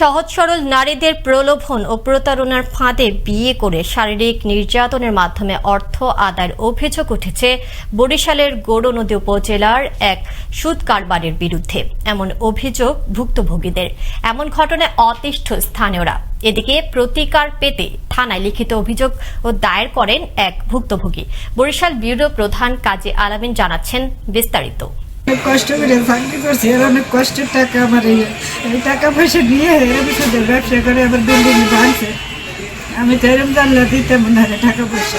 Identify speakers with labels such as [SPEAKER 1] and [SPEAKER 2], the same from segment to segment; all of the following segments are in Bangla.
[SPEAKER 1] সহজ সরল নারীদের প্রলোভন ও প্রতারণার ফাঁদে বিয়ে করে শারীরিক নির্যাতনের মাধ্যমে অর্থ আদায়ের অভিযোগ উঠেছে বরিশালের গৌরনদী উপজেলার এক সুদ কারবারের বিরুদ্ধে। এমন অভিযোগ ভুক্তভোগীদের। এমন ঘটনায় অতিষ্ঠ স্থানীয়রা। এদিকে প্রতিকার পেতে থানায় লিখিত অভিযোগ ও দায়ের করেন এক ভুক্তভোগী। বরিশাল ব্যুরো প্রধান কাজী আলামিন জানাচ্ছেন বিস্তারিত।
[SPEAKER 2] অনেক কষ্ট করে চাকরি করছি আর অনেক কষ্টের টাকা আমার এই টাকা পয়সা নিয়ে আমি শুধু ব্যবসা করে আবার বিল্ডিং ভাঙছে আমি তো এরম জানলে দিতাম না টাকা পয়সা।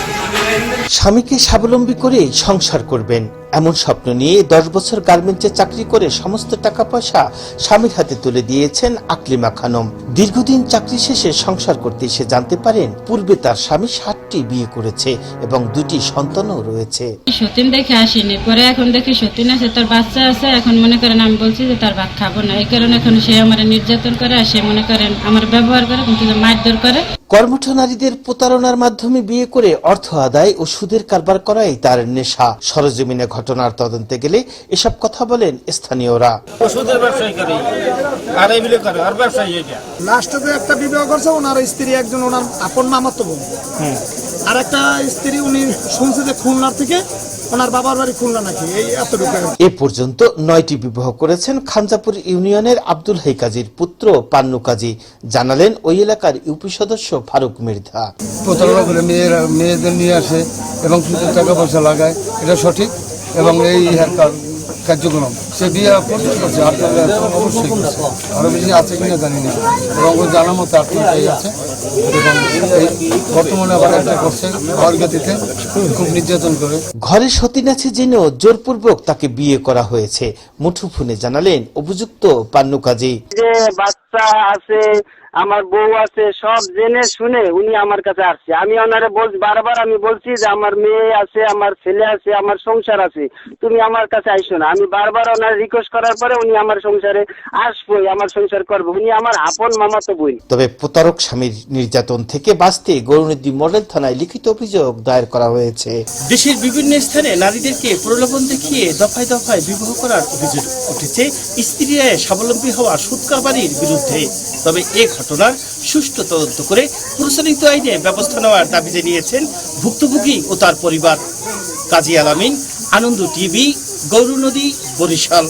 [SPEAKER 3] স্বামীকে স্বাবলম্বী করে সংসার করবেন। এমন স্বপ্ন নিয়ে দশ বছর গার্মেন্টসে চাকরি করে সমস্ত টাকা পয়সা স্বামীর হাতে তুলে দিয়েছেন আকলিমা খানম। দীর্ঘদিন চাকরি শেষে সংসার করতে এসে জানতে পারেন পূর্বে তার স্বামী ষাটটি বিয়ে করেছে এবং দুটি সন্তানও রয়েছে।
[SPEAKER 4] সতীন দেখে আসিনি। পরে এখন দেখি সতীন আছে তার বাচ্চা আছে। এখন মনে করেন আমি বলছি যে তার ভাত খাব না। এই কারণে এখন সে আমার নির্যাতন করে আর সে মনে করেন আমার ব্যবহার করে কিন্তু মারধর করে।
[SPEAKER 3] কর্মঠ নারীদের প্রতারণার মাধ্যমে বিয়ে করে অর্থ আদায় ও সুদের কারবার করাই তার নেশা। সরজমিনে ঘটনার তদন্তে গেলে এসব কথা বলেন স্থানীয়রা।
[SPEAKER 5] ওষুধের ব্যবসায়ী করে আর এগুলো করে আর ব্যবসায়ী এটা।
[SPEAKER 6] লাস্টে যে একটা বিবাহ করছে ওনার স্ত্রী একজন ওনার আপন মামাতো বোন। আর একটা স্ত্রী উনি শুনছে যে খুলনার থেকে ওনার বাবার বাড়ি খুলনা নাকি এই এতটুকু।
[SPEAKER 3] এ পর্যন্ত নয়টি বিবাহ করেছেন খানজাপুর ইউনিয়নের আব্দুল হাই কাজীর পুত্র পান্নু কাজী। জানালেন ওই এলাকার ইউপি সদস্য ফারুক মির্ধা।
[SPEAKER 7] প্রতারণা করে মেয়েরা মেয়েদের নিয়ে আসে এবং টাকা পয়সা লাগায়। এটা সঠিক? এবং এই হারকার কার্যক্রম। সে বিয়ে প্রচুর করছে আপনারা অবশ্যই করছে। আরও বেশি আছে কিনা জানি না। এবং ও জানা মতো আত্মীয়তাই আছে। এবং এই বর্তমানে আবার একটা করছে ঘর গতিতে খুব নির্যাতন করে।
[SPEAKER 3] ঘরে সতীন আছে জেনেও জোরপূর্বক তাকে বিয়ে করা হয়েছে। মুঠোফোনে জানালেন অভিযুক্ত পান্নু কাজী।
[SPEAKER 8] যে বাচ্চা আছে আমার বউ আছে সব জেনে শুনে উনি আমার কাছে আসছে। আমি ওনারে বল বারবার আমি বলছি যে আমার মেয়ে আছে আমার ছেলে আছে আমার সংসার আছে। তুমি আমার কাছে আইসো না। আমি বারবার ওনার রিকোয়েস্ট করার পরে উনি আমার সংসারে আসবোই আমার সংসার করব। উনি আমার আপন মামাতো বই
[SPEAKER 3] তবে প্রতারক স্বামীর নির্যাতন থেকে বাঁচতে গৌরনদী মডেল থানায় লিখিত অভিযোগ দায়ের করা হয়েছে।
[SPEAKER 9] দেশের বিভিন্ন স্থানে নারীদেরকে প্রলোভন দেখিয়ে দফায় দফায় বিবাহ করার অভিযোগ উঠেছে। স্ত্রীরা স্বাবলম্বী হওয়া সুদ কারবারির বিরুদ্ধে। তবে এ ঘটনার সুষ্ঠু তদন্ত করে প্রচলিত আইনে ব্যবস্থা নেওয়ার দাবি জানিয়েছেন ভুক্তভোগী ও তার পরিবার। কাজী আলামিন আনন্দ টিভি গৌরনদী বরিশাল।